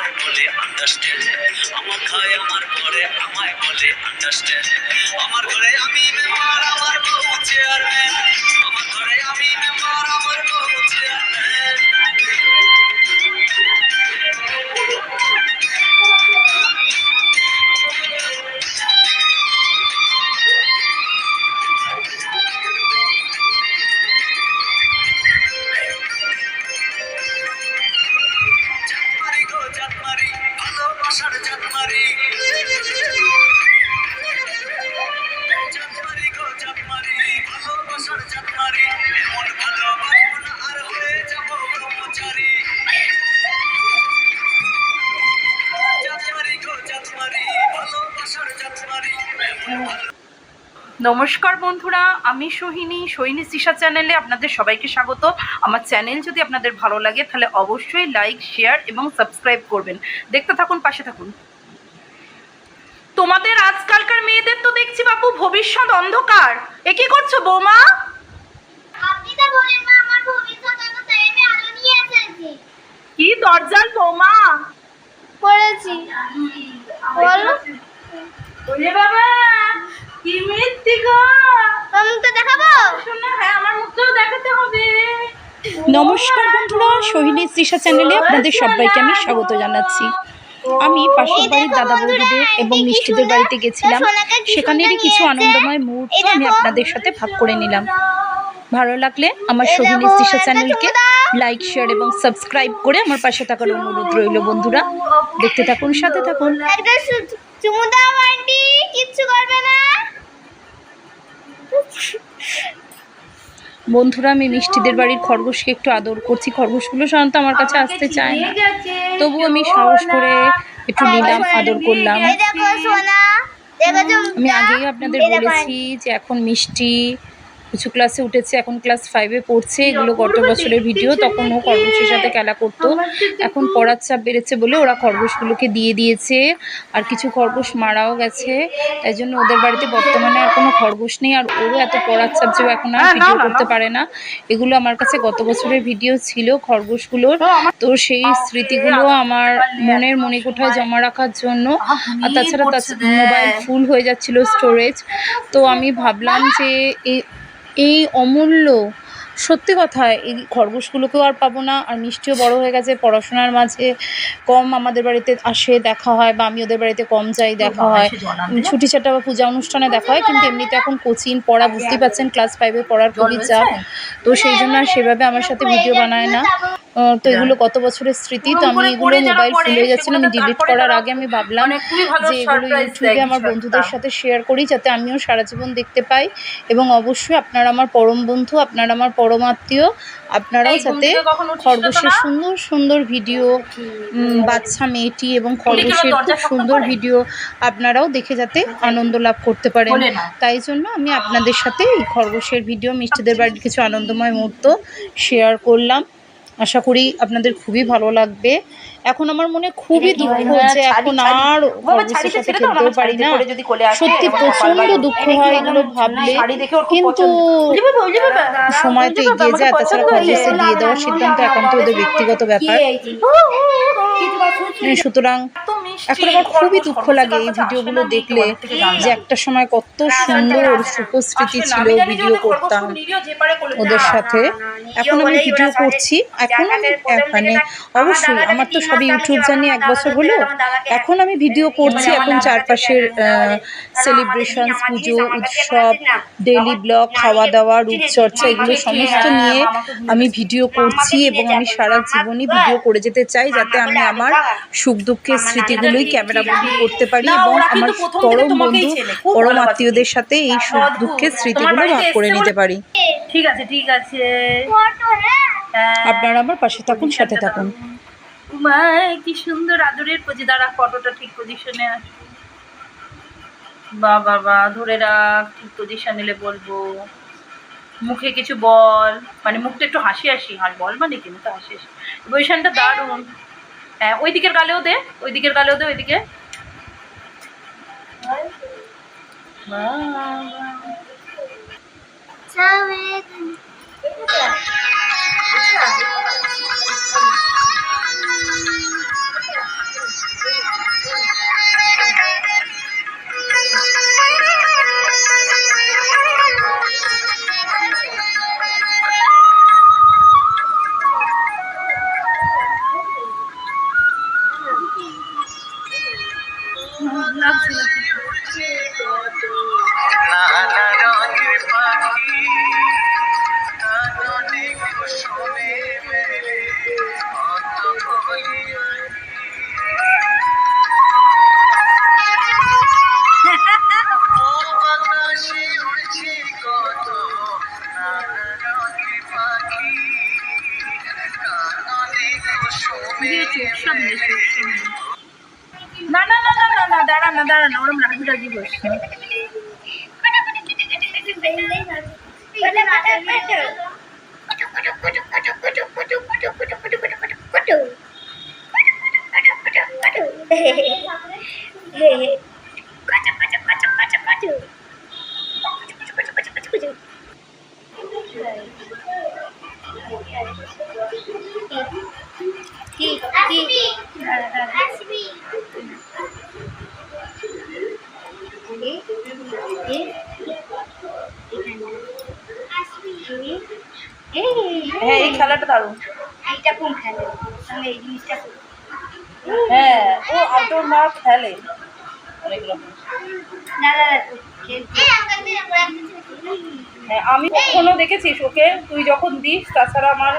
আমায় বলে আন্ডারস্ট্যান্ড আমার খায় আমার করে আমায় বলে আন্ডারস্ট্যান্ড আমার ঘরে আমি মেম্বার আমার বউ চেয়ারম্যান আমার ঘরে আমি মেম্বার আমার বউ চেয়ারম্যান নমস্কার বন্ধুরা আমি সোহিনী সোহিনী সিসা চ্যানেলে আপনাদের সবাইকে স্বাগত। আমার চ্যানেল যদি আপনাদের ভালো লাগে তাহলে অবশ্যই লাইক শেয়ার এবং সাবস্ক্রাইব করবেন। দেখতে থাকুন পাশে থাকুন। তোমাদের আজকালকার মেয়েদের তো দেখছি বাপু ভবিষ্যৎ অন্ধকার। এ কি করছ বৌমা? কি দরজাল বৌমা? পড়েছি বলো। বাবা! কি মিথ্যি গো? আমি তো দেখাবো? শোনা হ্যাঁ আমার মুখটাও দেখাতে হবে। নমস্কার বন্ধুরা সোহিনী তৃষা চ্যানেলে আপনাদের সবাইকে আমি স্বাগত জানাচ্ছি। আমি পাশের বাড়ির দাদা বৌদিদের এবং মিষ্টিদের বাড়িতে গেছিলাম। সেখানেরই কিছু আনন্দময় মুহূর্ত আমি আপনাদের সাথে ভাগ করে নিলাম। ভালো লাগলে আমার সোহিনী তৃষা চ্যানেলকে লাইক শেয়ার এবং সাবস্ক্রাইব করে আমার পাশে থাকার অনুরোধ রইল বন্ধুরা। দেখতে থাকুন সাথে থাকুন। একটা সু- চুমু দাও আন্টি কিচ্ছু করবে না। বন্ধুরা আমি মিষ্টিদের বাড়ির খরগোশকে একটু আদর করছি। খরগোশগুলো সাধারণত আমার কাছে আসতে চায় না। তবু আমি সাহস করে একটু নিলাম আদর করলাম। আমি আগেই আপনাদের বলেছি যে এখন মিষ্টি কিছু ক্লাসে উঠেছে এখন ক্লাস ফাইভে পড়ছে এগুলো গত বছরের ভিডিও তখন ও খরগোশের সাথে খেলা করতো। এখন পড়ার চাপ বেড়েছে বলে ওরা খরগোশগুলোকে দিয়ে দিয়েছে আর কিছু খরগোশ মারাও গেছে তাই জন্য ওদের বাড়িতে বর্তমানে আর কোনো খরগোশ নেই আর ওরও এত পড়ার চাপ যে এখন আর হ্যাঁ, ভিডিও করতে পারে না। এগুলো আমার কাছে গত বছরের ভিডিও ছিল খরগোশগুলোর। তো সেই স্মৃতিগুলো আমার মনের মণিকোঠায় জমা রাখার জন্য। আর তাছাড়া মোবাইল ফুল হয়ে যাচ্ছিল স্টোরেজ তো আমি ভাবলাম যে এই এই অমূল্য সত্যি কথা এই খরগোশগুলোকেও আর পাবো না। আর মিষ্টিও বড় হয়ে গেছে পড়াশোনার মাঝে কম আমাদের বাড়িতে আসে দেখা হয় বা আমি ওদের বাড়িতে কম যাই দেখা হয়। ছুটি ছাটা বা পূজা অনুষ্ঠানে দেখা হয় কিন্তু এমনিতে এখন কোচিং পড়া বুঝতেই পারছেন ক্লাস ফাইভে পড়ার খুবই চাপ। তো সেই জন্য আর সেভাবে আমার সাথে ভিডিও বানায় না। তো এগুলো কত বছরের স্মৃতি? তো আমি এগুলো মোবাইল ফুল হয়ে যাচ্ছিল আমি ডিলিট করার আগে আমি ভাবলাম যে এগুলো ইউটিউবে আমার বন্ধুদের সাথে শেয়ার করি যাতে আমিও সারা জীবন দেখতে পাই এবং অবশ্যই আপনারা আমার পরম বন্ধু আপনারা আমার পরম আত্মীয় আপনারাও যাতে খরগোশের সুন্দর সুন্দর ভিডিও বাচ্চা মেয়েটি এবং খরগোশের খুব সুন্দর ভিডিও আপনারাও দেখে যাতে আনন্দ লাভ করতে পারেন। তাই জন্য আমি আপনাদের সাথে এই খরগোশের ভিডিও মিষ্টিদের বাড়ির কিছু আনন্দময় মুহূর্ত শেয়ার করলাম। আশা করি আপনাদের খুবই ভালো লাগবে। এখন আমার মনে খুবই দুঃখ যে এখন আর সাথে খেলতেও পারি না। সত্যি প্রচণ্ড দুঃখ হয় এগুলো ভাবলে। কিন্তু সময় তো এগিয়ে যায় তাছাড়া দিয়ে দেওয়ার সিদ্ধান্ত একান্ত ওদের ব্যক্তিগত ব্যাপার। সুতরাং এখন আমার খুবই দুঃখ লাগে এই ভিডিওগুলো দেখলে যে একটা সময় কত সুন্দর সুপস্মৃতি ছিল ভিডিও করতাম। ওদের সাথে এখন আমি ভিডিও করছি। এখন আমি মানে অবশ্যই আমার তো সবই ইউটিউব জানি এক বছর হলো এখন আমি ভিডিও করছি এখন চারপাশের সেলিব্রেশন পুজো উৎসব ডেইলি ব্লগ খাওয়া দাওয়া রূপচর্চা এগুলো সমস্ত নিয়ে আমি ভিডিও করছি এবং আমি সারা জীবনই ভিডিও করে যেতে চাই যাতে আমি আমার সুখ দুঃখের স্মৃতিগুলোই ক্যামেরা বন্দি করতে পারি এবং আমার কিন্তু পরম বন্ধু পরম আত্মীয়দের সাথে এই সুখ দুঃখের স্মৃতিগুলো ভাগ করে নিতে পারি। ঠিক আছে ঠিক আছে। ফটো হ্যাঁ। হ্যাঁ। আপনারা আমার পাশে থাকুন সাথে থাকুন। কি সুন্দর আদরের পজি। দাঁড়া ফটোটা ঠিক পজিশনে আসবে বা বাবা ধরে রাখ ঠিক পজিশন এলে বলব। মুখে কিছু বল। মানে মুখটা একটু হাসি হাসি আর বল মানে কি? মুখটা হাসি হাসি পজিশনটা দারুণ। হ্যাঁ ওই দিকের গালেও দে ওই দিকের গালেও দে ওইদিকে বাবা। আমি এই জিনিসটা হ্যাঁ ও আউটডোর মা খেলে। অনেক রকম। না না হ্যাঁ আমি কখনো দেখেছিস ওকে তুই যখন দিস তাছাড়া আমার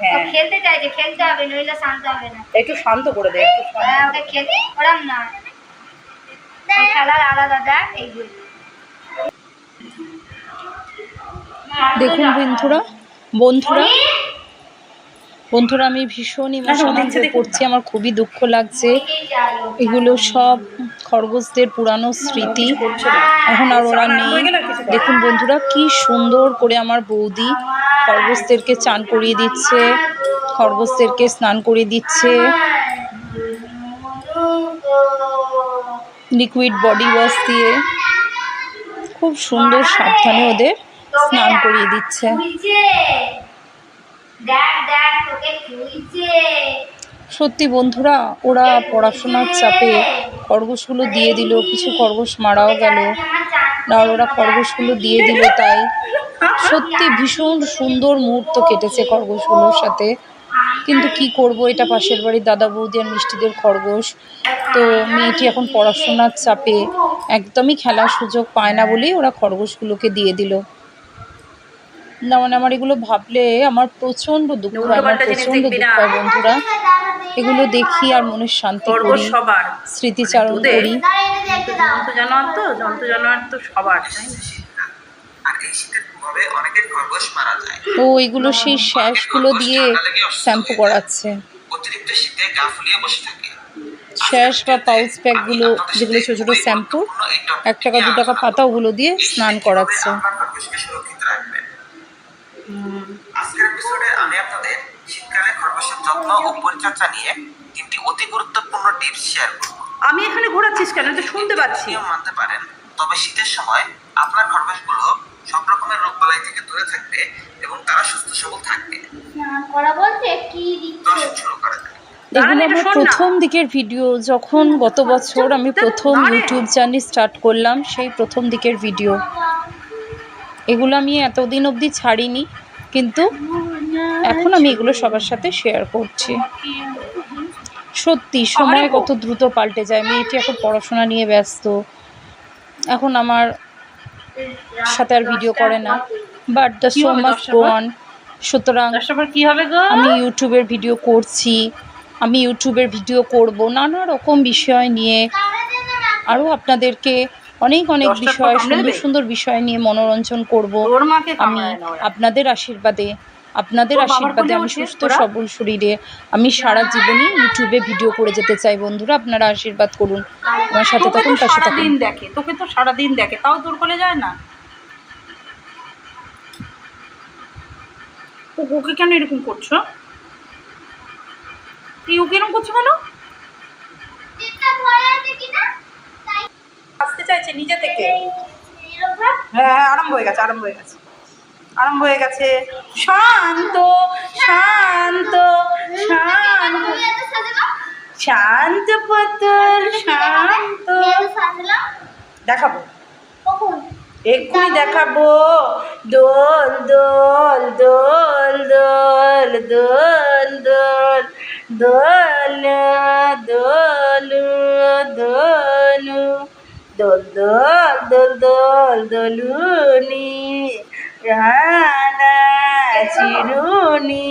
হ্যাঁ। খেলতে চাইছে খেলতে হবে নইলে শান্ত হবে না। একটু শান্ত করে দে হ্যাঁ ওকে খেলতে ওরম না। খেলার আলাদা দেখ এইগুলো দেখুন বন্ধুরা বন্ধুরা বন্ধুরা আমি ভীষণ ইমোশনাল হয়ে পড়ছি আমার খুবই দুঃখ লাগছে। এগুলো সব খরগোশদের পুরানো স্মৃতি। এখন আর ওরা নেই। দেখুন বন্ধুরা কি সুন্দর করে আমার বৌদি খরগোশদেরকে চান করিয়ে দিচ্ছে খরগোশদেরকে স্নান করিয়ে দিচ্ছে। লিকুইড বডি ওয়াশ দিয়ে খুব সুন্দর সাবধানে ওদের স্নান করিয়ে দিচ্ছে খুঁজছে দেখ দেখ তোকে খুঁজছে সত্যি বন্ধুরা ওরা পড়াশোনার চাপে খরগোশগুলো দিয়ে দিল কিছু খরগোশ মারাও গেল। না ওরা খরগোশগুলো দিয়ে দিল তাই। সত্যি ভীষণ সুন্দর মুহূর্ত কেটেছে খরগোশগুলোর সাথে। কিন্তু কি করব এটা পাশের বাড়ির দাদা বৌদি আর মিষ্টিদের খরগোশ। তো মেয়েটি এখন পড়াশোনার চাপে একদমই খেলার সুযোগ পায় না বলেই ওরা খরগোশগুলোকে দিয়ে দিল। না মানে আমার এগুলো ভাবলে আমার প্রচণ্ড দুঃখ হয় আমার প্রচণ্ড দুঃখ হয় বন্ধুরা। এগুলো দেখি আর মনের শান্তি করি স্মৃতিচারণ করি। জন্তু জানোয়ার তো জন্তু জানোয়ার তো সবার তাই তো এগুলো সেই শ্যাসগুলো দিয়ে শ্যাম্পু করাচ্ছে। শ্যাস বা পাউচ প্যাকগুলো যেগুলো ছোটো ছোটো শ্যাম্পু এক টাকা দু টাকা পাতা ওগুলো দিয়ে স্নান করাচ্ছে। আজকের এপিসোডে আমি আপনাদের শীতকালে খরগোশের যত্ন ও পরিচর্যা নিয়ে তিনটি অতি গুরুত্বপূর্ণ টিপস শেয়ার করব। আমি এখানে ঘোরাচ্ছিস কেন? তো শুনতে পাচ্ছি। নিয়ম মানতে পারেন তবে শীতের সময় আপনার খরগোশগুলো সব রকমের রোগবালাই থেকে দূরে থাকবে এবং তারা সুস্থ সবল থাকবে। করা বলতে কি দিচ্ছে? শুরু করা যাক। এগুলো আমার প্রথম দিকের ভিডিও যখন গত বছর আমি প্রথম ইউটিউব জার্নি স্টার্ট করলাম সেই প্রথম দিকের ভিডিও এগুলো আমি এতদিন অবধি ছাড়িনি। কিন্তু এখন আমি এগুলো সবার সাথে শেয়ার করছি। সত্যি সময় কত দ্রুত পাল্টে যায়। মেয়েটি এখন পড়াশোনা নিয়ে ব্যস্ত। এখন আমার সাথে আর ভিডিও করে না। বাট দ্য কি শো হবে মাস্ট দশটা গো পর? অন সুতরাং কি হবে আমি ইউটিউবের ভিডিও করছি। আমি ইউটিউবের ভিডিও করব। নানা রকম বিষয় নিয়ে আরও আপনাদেরকে অনেক অনেক বিষয় সুন্দর সুন্দর বিষয় নিয়ে মনোরঞ্জন করব। আমি। আপনাদের আশীর্বাদে আপনাদের আশীর্বাদে আমি সুস্থ সবল শরীরে আমি সারা জীবনই ইউটিউবে ভিডিও করে যেতে চাই বন্ধুরা। আপনারা আশীর্বাদ করুন। আমার সাথে থাকুন পাশে থাকুন। দেখে তোকে তো সারাদিন দেখে। তাও দূর করে যায় না? ওকে কেন এরকম করছ? তুই ওকে এরকম করছ কেন? গেছে নিজে থেকে হ্যাঁ আরম্ভ হয়ে গেছে আরম্ভ হয়ে গেছে আরম্ভ হয়ে গেছে শান্ত শান্ত শান্ত শান্ত পুতুল শান্ত দেখাবো এক্ষুনি দেখাবো দোল দোল দোল দোল দোল দোল দোল দোল দোল দোল দোল দোলুনি রানা চিরুনি,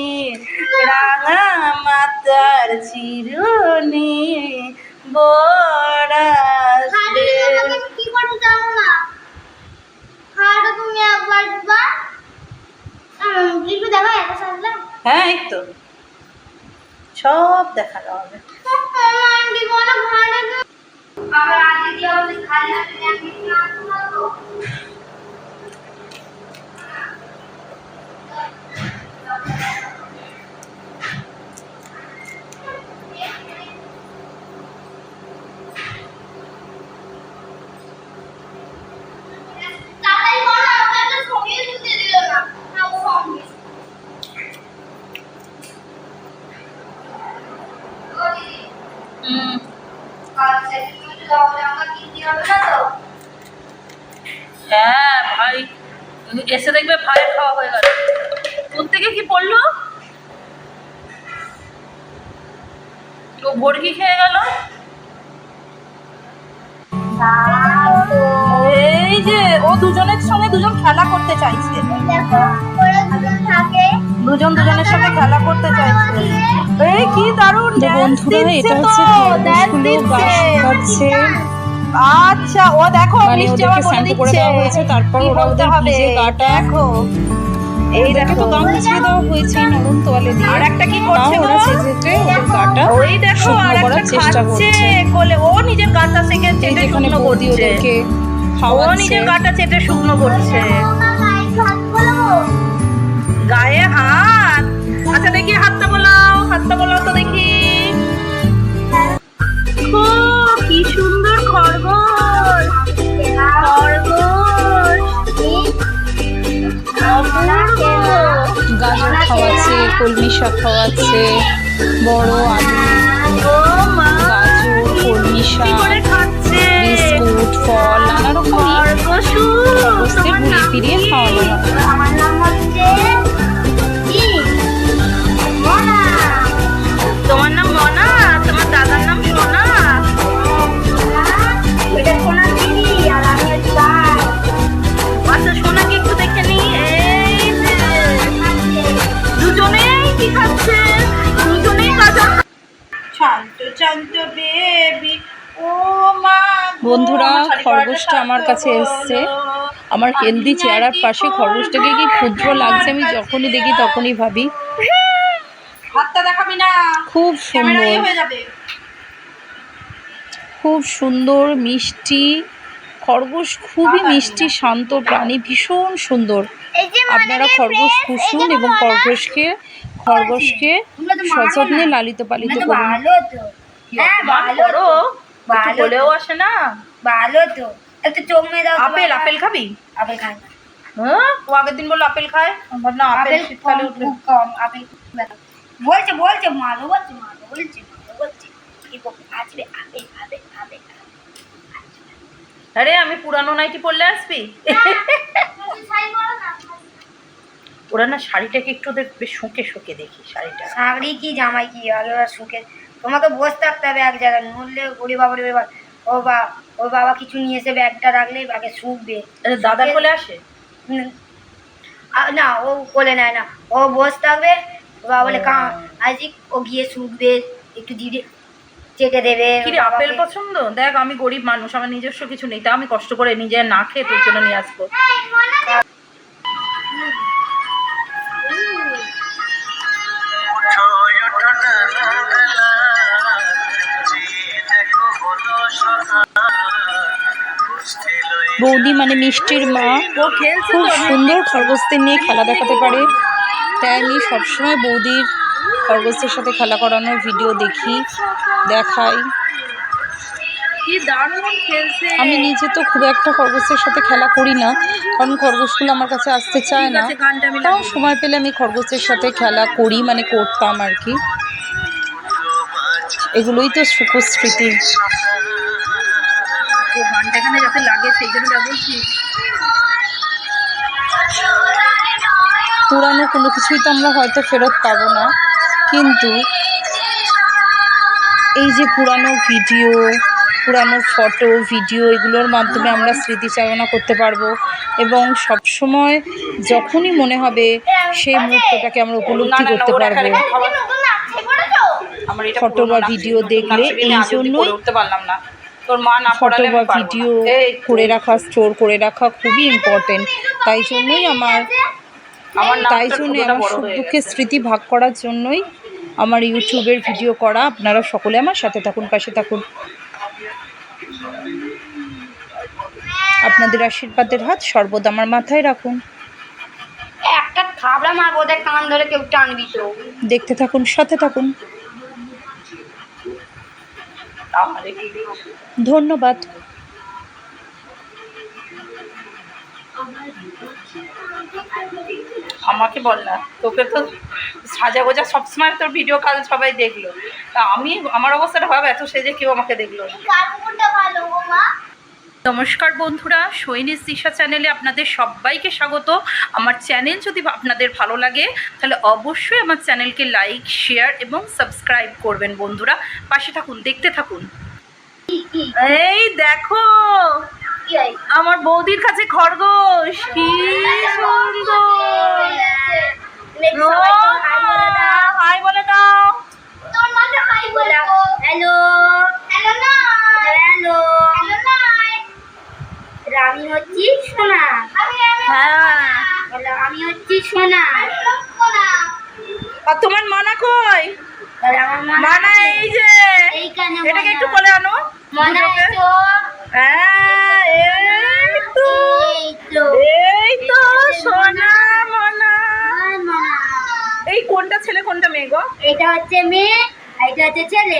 রাঙা মাতার চিরুনি হ্যাঁ এই তো। সব দেখানো হবে আন্টি বলো ভালো আবার আজকে কি হবে খালি হাতে আমি আসব তো তাড়াতাড়ি করো আমাকে একটা ছবি তুলতে দিল না না ও সঙ্গে ও দিদি হুম কাল সেদিন মধ্যে যাওয়া জামা কিনতে হবে না তো হ্যাঁ ভাই। এসে দেখবে ভাইয়ের খাওয়া হয়ে গেল। থেকে কি পড়ল? ও ভর্গি খেয়ে গেল? এই যে ও দুজনের সঙ্গে দুজন খেলা করতে চাইছে। দুজন দুজনের সাথে খেলা করতে চাইছে। এই কি দারুণ বন্ধুরা এটা হচ্ছে আচ্ছা ও দেখো মানে মিষ্টি ওদেরকে বলে শ্যাম্পু করে দিচ্ছে। দেওয়া হয়েছে তারপর ওরা ওদের হবে। ভিজে গাটা দেখো এই দেখো। তো গা মুছিয়ে দেওয়া হয়েছে নরম তোয়ালে দিয়ে। আর একটা কি করছে ওরা? ওদের গাটা ওই দেখো আর একটা চেষ্টা করছে। কোলে। ও নিজের গাটা থেকে চেটে শুকনো করছে। ওদেরকে ও নিজের গাটা চেটে শুকনো করছে। গায়ে হাত। আচ্ছা দেখি হাতটা বলাও হাতটা বলাও তো দেখি। গাজর খাওয়াচ্ছে কলমি শাক খাওয়াচ্ছে বড় আলু গাজর কলমি শাক বিস্কুট ফল নানা খরগোশদের ঘুরিয়ে ফিরিয়ে খাওয়ানো হয়। শান্ত শান্ত বেবি। ও মা বন্ধুরা, খরগোশটা আমার কাছে এসছে। আমার আমি হেলদি চেহারার পাশে খরগোশটাকে কি ক্ষুদ্র লাগছে আমি যখনই দেখি তখনই ভাবি। হাতটা দেখাবি না। খুব সুন্দর। যাবে। খুব সুন্দর মিষ্টি। খরগোশ খুবই মিষ্টি শান্ত প্রাণী ভীষণ সুন্দর। আপনারা খরগোশ পুষুন এবং খরগোশকে খরগোশকে সযত্নে লালিত পালিত করুন। ভালো হ্যাঁ ভালো করো। তো। ভালো বলেও আসে না। ভালো তো। একটু চোখ মেয়ে দাও আপেল আপেল খাবি? আপেল খাই। হ্যাঁ? ও আগের দিন বলল আপেল খায়। ভাবলাম আপেল শীতকালে কম কম। আপেল বলছে বলছে মালো বলছে মালো বলছে মালো বলছে। আসবে আপেল আপেল আপেল আরে আমি পুরানো নাইটি পড়লে আসবি? ওরা না শাড়িটাকে একটু ওদের বেশ শুকে শুকে দেখি শাড়িটা। শাড়ি কি জামাই কি আলোরা সুখে তোমাকে বসে থাকতে হবে এক জায়গায় নড়লে ওরে বাবা রে বাবা ও বা ওর বাবা কিছু নিয়ে এসে ব্যাগটা রাখলে আগে শুকবে। দাদার কোলে আসে? না ও কোলে নেয় না। ও বসে থাকবে বাবা বলে কা আজকে ও গিয়ে শুকবে একটু দিদি চেটে দেবে। কি আপেল পছন্দ? দেখ আমি গরিব মানুষ আমার নিজস্ব কিছু নেই তা আমি কষ্ট করে নিজে না খেয়ে তোর জন্য নিয়ে আসব। বৌদি মানে মিষ্টির মা, খুব সুন্দর খরগোশদের নিয়ে খেলা দেখাতে পারে। তাই আমি সবসময় বৌদির খরগোশদের সাথে খেলা করানোর ভিডিও দেখি, দেখাই। আমি নিজে তো খুব একটা খরগোশের সাথে খেলা করি না, কারণ খরগোশগুলো আমার কাছে আসতে চায় না। তাও সময় পেলে আমি খরগোশের সাথে খেলা করি মানে করতাম আর কি। এগুলোই তো সুখ ও গানটা এখানে যাতে লাগে সেই জন্য যা বলছিস পুরানো কোনো কিছুই তো আমরা হয়তো ফেরত পাবো না কিন্তু এই যে পুরানো ভিডিও পুরানো ফটো ভিডিও এগুলোর মাধ্যমে আমরা স্মৃতিচারণা করতে পারব এবং সবসময় যখনই মনে হবে সেই মুহূর্তটাকে আমরা উপলব্ধি করতে পারব। পুরোনো বা ভিডিও দেখলে এই না, জন্যই তোর মা না ফটো বা। ভিডিও করে রাখা স্টোর করে রাখা খুবই ইম্পর্টেন্ট তাই জন্যই আমার আমার তাই জন্য আমার সুখ দুঃখের স্মৃতি ভাগ করার জন্যই আমার ইউটিউবের ভিডিও করা। আপনারা সকলে আমার সাথে থাকুন পাশে থাকুন। আপনাদের আশীর্বাদের হাত সর্বদা আমার মাথায় রাখুন। একটা থাবড়া মারবো কান ধরে কেউ টানবি তো। দেখতে থাকুন সাথে থাকুন। ধন্যবাদ। আমাকে বল না তোকে তো সাজা গোজা সবসময় তোর ভিডিও কাল সবাই দেখল। তা আমি আমার অবস্থাটা ভাব এত সেজে কেউ আমাকে দেখল না। ভালো মা। নমস্কার বন্ধুরা সৈনিস দিশা চ্যানেলে আপনাদের সবাইকে স্বাগত। আমার চ্যানেল যদি আপনাদের ভালো লাগে তাহলে অবশ্যই আমার চ্যানেলকে লাইক শেয়ার এবং সাবস্ক্রাইব করবেন বন্ধুরা। পাশে থাকুন দেখতে থাকুন। এই দেখো আমার বৌদির কাছে খরগোশ। কি সুন্দর। হাই বলে দাও। হ্যালো হ্যালো হ্যালো আমি হচ্ছি সোনা হ্যাঁ হ্যালো আমি হচ্ছি সোনা আর তোমার মানা কই? মানা এই যে। এটাকে একটু কোলে আনো। মনে হ্যাঁ এই তো। এই তো। এই সোনা মনা। এই কোনটা ছেলে কোনটা মেয়ে গো? এটা হচ্ছে মেয়ে এটা হচ্ছে ছেলে।